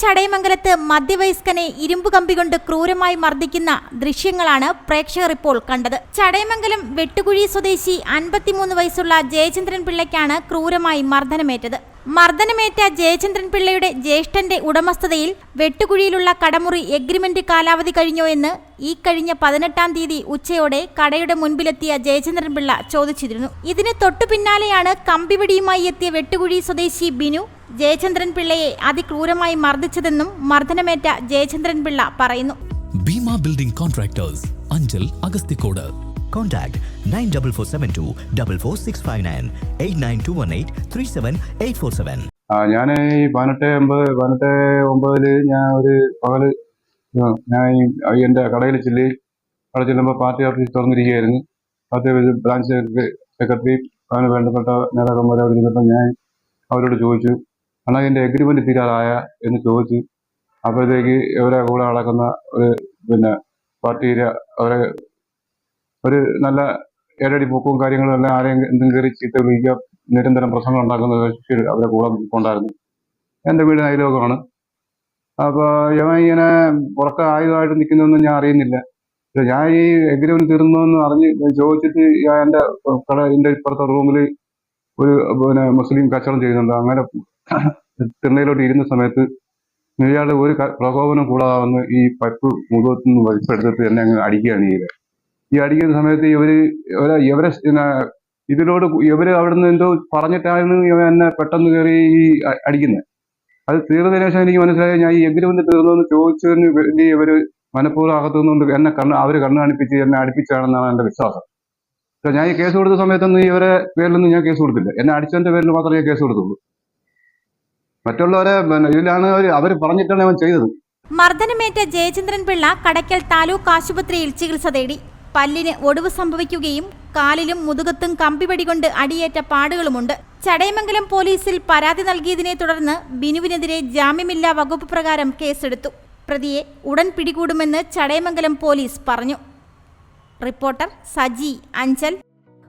ചടയമംഗലത്ത് മധ്യവയസ്കനെ ഇരുമ്പുകമ്പി കൊണ്ട് ക്രൂരമായി മർദ്ദിക്കുന്ന ദൃശ്യങ്ങളാണ് പ്രേക്ഷകർ ഇപ്പോൾ കണ്ടത്. ചടയമംഗലം വെട്ടുകുഴി സ്വദേശി അൻപത്തിമൂന്ന് വയസ്സുള്ള ജയചന്ദ്രൻ പിള്ളയ്ക്കാണ് ക്രൂരമായി മർദ്ദനമേറ്റത്. മർദ്ദനമേറ്റ ജയചന്ദ്രൻ പിള്ളയുടെ ജ്യേഷ്ഠന്റെ ഉടമസ്ഥതയിൽ വെട്ടുകുഴിയിലുള്ള കടമുറി എഗ്രിമെന്റ് കാലാവധി കഴിഞ്ഞോ എന്ന് ഈ കഴിഞ്ഞ പതിനെട്ടാം തീയതി ഉച്ചയോടെ കടയുടെ മുൻപിലെത്തിയ ജയചന്ദ്രൻ പിള്ള ചോദിച്ചിരുന്നു. ഇതിന് തൊട്ടു പിന്നാലെയാണ് കമ്പിപിടിയുമായി എത്തിയ വെട്ടുകുഴി സ്വദേശി ബിനു ജയചന്ദ്രൻ പിള്ളയെ അതിക്രൂരമായി മർദ്ദിച്ചതെന്നും മർദ്ദനമേറ്റ ജയചന്ദ്രൻ പിള്ള പറയുന്നു. Bhima building contractors Anchal Agasthikode. Contact 94472 44659 89218 37847. ആ ഞാൻ ഈ പതിനെട്ട് ഒമ്പത് പതിനെട്ട് ഒമ്പതിൽ ഞാൻ ഒരു പകൽ ഞാൻ ഈ എന്റെ കടയിൽ ചെല്ലി അവിടെ ചെല്ലുമ്പോൾ പാർട്ടി ഓഫീസ് തുറന്നിരിക്കുകയായിരുന്നു. പാർട്ടി ഓഫീസ് ബ്രാഞ്ച് സെക്രട്ടറി അതിന് വേണ്ടപ്പെട്ട നേതാക്കന്മാരെ അവിടെ ഇരുന്നപ്പോൾ ഞാൻ അവരോട് ചോദിച്ചു. അണ്ണാ എന്റെ എഗ്രിമെന്റ് തീരാറായ എന്ന് ചോദിച്ച് അപ്പോഴത്തേക്ക് ഇവരെ കൂടെ നടക്കുന്ന ഒരു പിന്നെ പാർട്ടിയിലെ അവരെ ഒരു നല്ല ഏഴടി പൊക്കവും കാര്യങ്ങളും എല്ലാം ആരെയും എന്തും കയറി ചീത്ത വിളിക്കുക നിരന്തരം പ്രശ്നങ്ങൾ ഉണ്ടാക്കുന്ന കക്ഷി അവരെ കൂടെ കൊണ്ടായിരുന്നു എന്റെ വീട് അയലോകമാണ് അപ്പോൾ ഇവൻ ഇങ്ങനെ പുറത്ത് ആയുധമായിട്ട് നിൽക്കുന്നതൊന്നും ഞാൻ അറിയുന്നില്ല. ഞാൻ ഈ എഗ്രിമെന്റ് തീർന്നു അറിഞ്ഞ് ചോദിച്ചിട്ട് ഞാൻ എന്റെ കട എന്റെ ഇപ്പുറത്തെ റൂമിൽ ഒരു പിന്നെ മുസ്ലിം കച്ചവടം ചെയ്യുന്നുണ്ട്. അങ്ങനെ തിണ്ണയിലോട്ട് ഇരുന്ന സമയത്ത് ഇയാൾ ഒരു പ്രകോപനം കൂടാതെ വന്ന് ഈ പൈപ്പ് മുഖത്തു നിന്ന് വലിപ്പെടുത്തിട്ട് എന്നെ അങ്ങ് അടിക്കുകയാണ് ചെയ്തത്. ഈ അടിക്കുന്ന സമയത്ത് ഇവർ ഇവരെ ഇതിലോട് ഇവർ ഇവർ അവിടുന്ന് എന്തോ പറഞ്ഞിട്ടാണ് ഇവൻ എന്നെ പെട്ടെന്ന് കയറി ഈ അടിക്കുന്നത് അത് തീർന്നതിന് ശേഷം എനിക്ക് മനസ്സിലായി ഞാൻ ഈ എഗ്രിമെന്റ് തീർന്നു എന്ന് ചോദിച്ചതിന് വേണ്ടി ഇവർ മനഃപൂർവം അകത്തുനിന്നുകൊണ്ട് എന്നെ കണ്ണ് അവർ കണ്ണ് കാണിപ്പിച്ച് എന്നെ അടിപ്പിച്ചാണെന്നാണ് എന്റെ വിശ്വാസം. ഞാൻ ഈ കേസ് കൊടുത്ത സമയത്തൊന്നും ഇവരെ പേരിലൊന്നും ഞാൻ കേസ് കൊടുത്തില്ല. എന്നെ അടിച്ചതിന്റെ പേരിൽ മാത്രമേ കേസ് കൊടുത്തുള്ളൂ. മറ്റുള്ളവരെ ഇതിലാണ് അവർ പറഞ്ഞിട്ടാണ് അവൻ ചെയ്തത്. മർദ്ദനമേറ്റ ജയചന്ദ്രൻ പിള്ള കടയ്ക്കൽ താലൂക്ക് ആശുപത്രിയിൽ ചികിത്സ തേടി. പല്ലിന് ഒടിവ് സംഭവിക്കുകയും കാലിലും മുതുകത്തും കമ്പിപടി കൊണ്ട് അടിയേറ്റ പാടുകളുമുണ്ട്. ചടയമംഗലം പോലീസിൽ പരാതി നൽകിയതിനെ തുടർന്ന് ബിനുവിനെതിരെ ജാമ്യമില്ലാ വകുപ്പ് പ്രകാരം കേസെടുത്തു. പ്രതിയെ ഉടൻ പിടികൂടുമെന്ന് ചടയമംഗലം പോലീസ് പറഞ്ഞു. റിപ്പോർട്ടർ സജി അഞ്ചൽ.